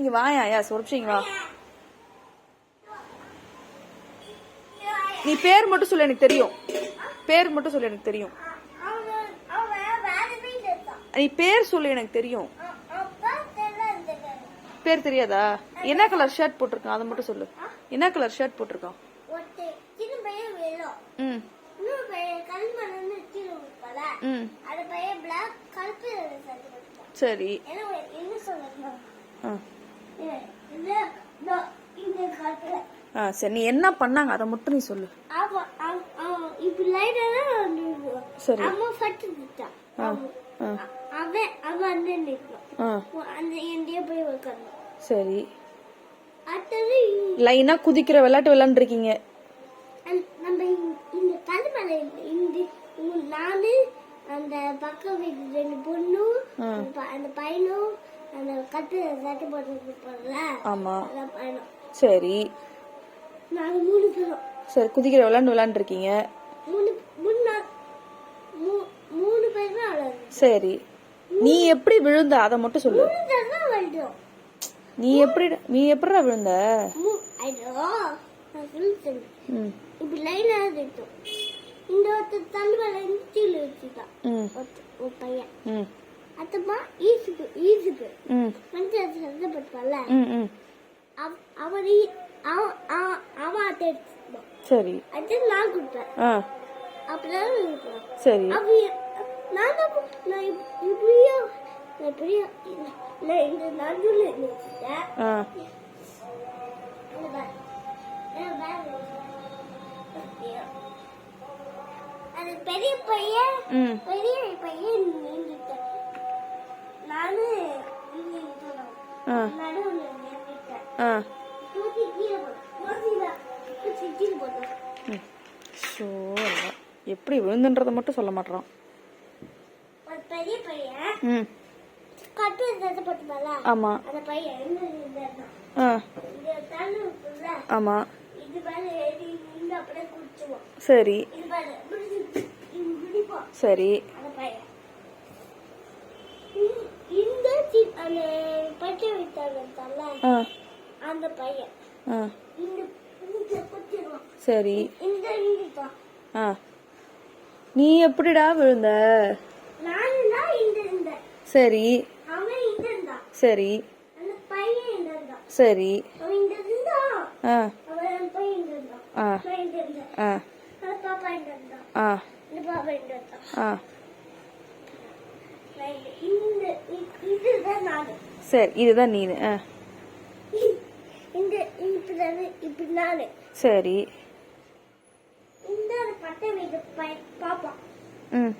இங்க வாயா யாஸ் ஒரு நிமிஷம் இங்க வா. நீ பேர் மட்டும் சொல்லு எனக்கு தெரியும். பேர் மட்டும் சொல்லு எனக்கு தெரியும். நீ பேர் சொல்லு எனக்கு தெரியும். பேர் தெரியாதா? என்ன கலர் ஷர்ட் போட்டிருக்கான்? அதை மட்டும் சொல்லு. என்ன கலர் ஷர்ட் போட்டிருக்கான்? ம். சரி. ஆ சரி நீ என்ன பண்ணாங்க? அதை மட்டும் நீ சொல்லு. இப்படி சரி போய் சரி. அடுத்தது லைனா குதிக்கிற விளையாட்டு விளையாண்டுருக்கீங்க. அந்த- நம்ம இந்த- தலைமலை இந்த நானு அந்த பக்கம் வீட்டு ரெண்டு பொண்ணும் அந்த பையனும் அந்த கட்டு சட்டை போட்டு போடல ஆமா. அந்த பையனும் சரி. நாங்க மூணு பேரும். சரி குதிக்கிற விளையாண்டு விளையாண்டுருக்கீங்க. மூணு மூணு நாள் மூ- மூணு பேர் தான் விளையாடுறோம் சரி. நீ எப்படி விழுந்த? அதை மட்டும் சொல்லு. மூணு பேர் தான் விளையாடுறோம் நீ எப்படி நீ எப்படிடா விழுந்த? மூ- ஐயோ நான் சொல்லி சொல்றேன் ம். இப்படி லைனா இருக்கும் இந்த ஒருத்தர் தலைமலை இருந்து கீழே வச்சுட்டான். ம். ஒரு பையன். ம். அத்தமா ஈசுக்கு ஈசுக்கு ம். பஞ்சாயத்து சத்தப்பட்டால ம் ம். அவன் அவன் சரி. அது நான் கொடுப்பேன். ஆ. அப்படிதான் சரி. அப்படி நான் நான் இப்- இப்படியோ நான் இல்ல- நான் இந்த நடுவில். அது பெரிய பையன் பெரிய ஷோ எப்படி விழுந்துன்றதை மட்டும் சொல்ல பையன் ம். ஆமா. ஆமா. சரி. சரி. அந்த பையன். சரி. ஆ. நீ எப்படிடா விழுந்த? சரி. சரி. சரி. ஆ. ஆ. ஆ. ஆ. ஆ. சரி இதுதான் நீனு. ஆ. இப்படி இப்படி சரி. இந்த பட்டை பாப்பா. ம்.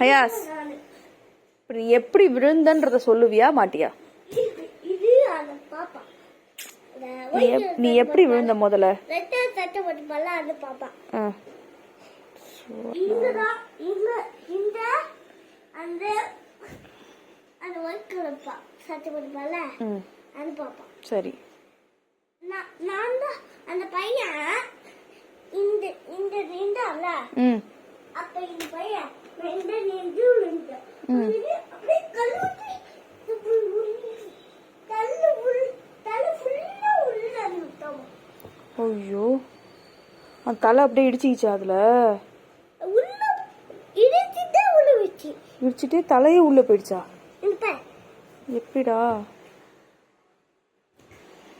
ஹயாஸ். எப்படி விழுந்தன்றத சொல்லுவியா மாட்டியா? இது இது அந்த பாப்பா. இந்த நீ எப்படி விழுந்த முதல்ல? ரெட்டை சட்டை போட்டுப்பால அந்த பாப்பா. இங்கதான் இந்த இந்த அந்த அந்த ஒயிட் கலர் பா சட்டை போட்டுப்பால ம் அந்த பாப்பா சரி. நான் தான் அந்த பையன் இந்த இந்த நின்றான்ல? ம். அப்ப இந்த பையன் இந்த நின்று விழுந்தேன் விழுந்து அப்படியே கல்லுட்டி இப்படி உருளி தள்ளு உள் தலை ஃபுல்லா உள்ள விட்டோம் ஐயோ. அந்த தலை அப்படியே இடிச்சிக்கிச்சு அதுல? உள்ள இடிச்சுட்டு உள்ள வச்சு இடிச்சிட்டு தலையே உள்ள போயிடுச்சா? எப்படிடா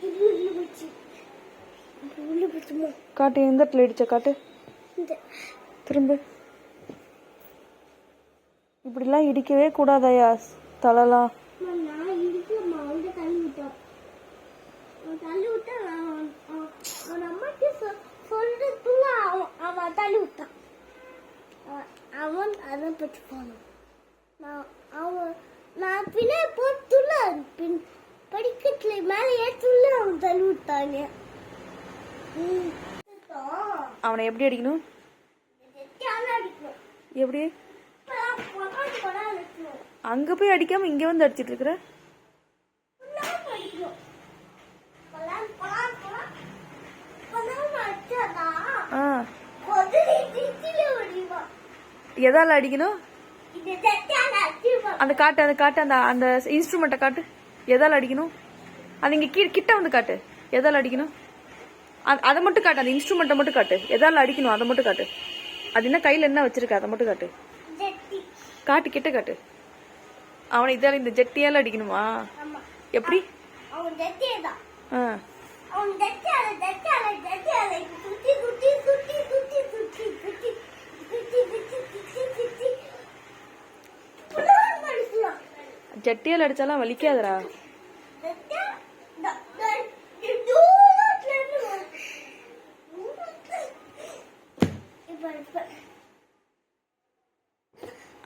இது உள்ள வச்சு காட்டு எந்த இடத்துல இடிச்ச காட்டு? திரும்ப. இப்படிலாம் இடிக்கவே கூடாதயா தலைலாம். அவன் அதை பற்றி போனான். நான் அவன் நான் பின்ன போட்டுள்ள பின் படிக்கட்டுல மேலே ஏற்றுள்ள அவன் தள்ளி விட்டாங்க. அவனை எப்படி அடிக்கணும்? எப்படி? அங்க போய் அடிக்காம இங்க வந்து அடிச்சிட்டு இருக்கிற? எதால அடிக்கணும்? அந்த காட்டு அந்த காட்டு அந்த அந்த இன்ஸ்ட்ருமெண்ட்டை காட்டு. எதால அடிக்கணும்? அது இங்க கிட்ட வந்து காட்டு. எதால அடிக்கணும்? அது- மட்டும் காட்டு அந்த இன்ஸ்ட்ருமெண்ட்டை மட்டும் காட்டு. எதால் அடிக்கணும் அதை மட்டும் காட்டு. அது என்ன கையில் என்ன வச்சிருக்க அதை மட்டும் காட்டு. காட்டு கிட்ட காட்டு. அவனை இதால் இந்த ஜெட்டியால் அடிக்கணுமா? எப்படி? ஜெட்டியால ஜெட்டியால ஜெட்டியால.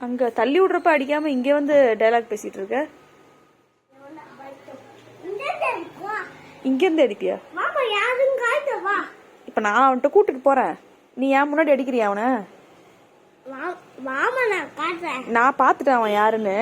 அங்கே தள்ளி விட்றப்ப அடிக்காமல் இங்கே வந்து டைலாக் பேசிகிட்டு இருக்க? இங்கேருந்து அடிப்பியா? இப்போ நான் அவன்கிட்ட கூட்டுக்கு போகிறேன் நீ ஏன் முன்னாடி அடிக்கிறியா அவனை? நான் பார்த்துட்டேன் அவன் யாருன்னு.